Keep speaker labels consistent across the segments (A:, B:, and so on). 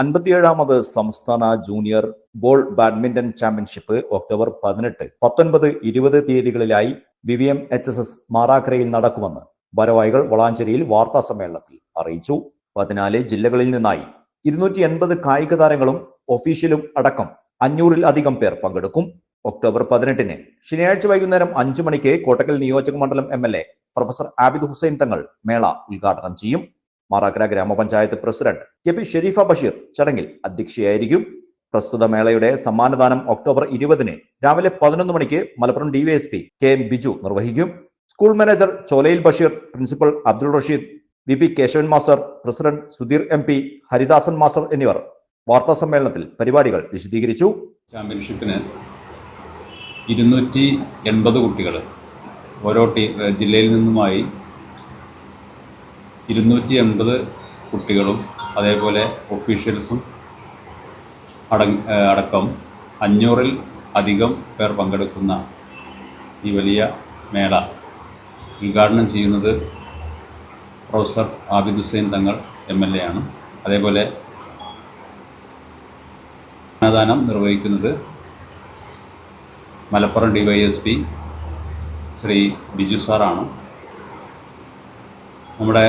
A: അൻപത്തിയേഴാമത് സംസ്ഥാന junior ball badminton championship October പതിനെട്ട്. പത്തൊൻപത് ഇരുപത് തീയതികളിലായി വിവിഎം എച്ച് എസ് എസ് മാറാക്കരയിൽ നടക്കുമെന്ന് ഭാരവാഹികൾ വളാഞ്ചേരിയിൽ വാർത്താ സമ്മേളനത്തിൽ അറിയിച്ചു. പതിനാല് ജില്ലകളിൽ നിന്നായി ഇരുന്നൂറ്റി എൺപത് കായിക താരങ്ങളും ഒഫീഷ്യലും അടക്കം അഞ്ഞൂറിൽ അധികം പേർ പങ്കെടുക്കും. ഒക്ടോബർ പതിനെട്ടിന് ശനിയാഴ്ച വൈകുന്നേരം അഞ്ചു മണിക്ക് കോട്ടക്കൽ നിയോജക മണ്ഡലം M L A professor Abid Hussain Thangal മേള ഉദ്ഘാടനം ചെയ്യും. മാറാക്കര ഗ്രാമപഞ്ചായത്ത് president K P Sharifa Basheer ചടങ്ങിൽ അധ്യക്ഷയായിരിക്കും. പ്രസ്തുത മേളയുടെ സമ്മാനദാനം ഒക്ടോബർ ഇരുപതിന് രാവിലെ പതിനൊന്ന് മണിക്ക് Malappuram DYSP K M Biju നിർവഹിക്കും. School manager Cholayil Basheer principal Abdul Rasheed V P Keshavan master president Sudheer M P Haridasan master എന്നിവർ വാർത്താ സമ്മേളനത്തിൽ പരിപാടികൾ വിശദീകരിച്ചു.
B: ചാമ്പ്യൻഷിപ്പിന് ഇരുന്നൂറ്റി എൺപത് കുട്ടികൾ ഓരോ ടീ ജില്ലയിൽ നിന്നുമായി ഇരുന്നൂറ്റി എൺപത് കുട്ടികളും അതേപോലെ ഒഫീഷ്യൽസും അടങ്ങ അടക്കം അഞ്ഞൂറിൽ അധികം പേർ പങ്കെടുക്കുന്ന ഈ വലിയ മേള ഉദ്ഘാടനം ചെയ്യുന്നത് professor Abid Hussain Thangal M L A ആണ്. അതേപോലെ അന്നദാനം നിർവഹിക്കുന്നത് മലപ്പുറം ഡിവൈഎസ്പി ശ്രീ ബിജു സാറാണ്. നമ്മുടെ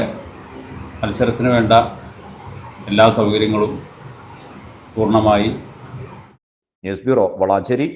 B: മത്സരത്തിന് വേണ്ട എല്ലാ സൗകര്യങ്ങളും പൂർണമായി.
A: News bureau Valanchery.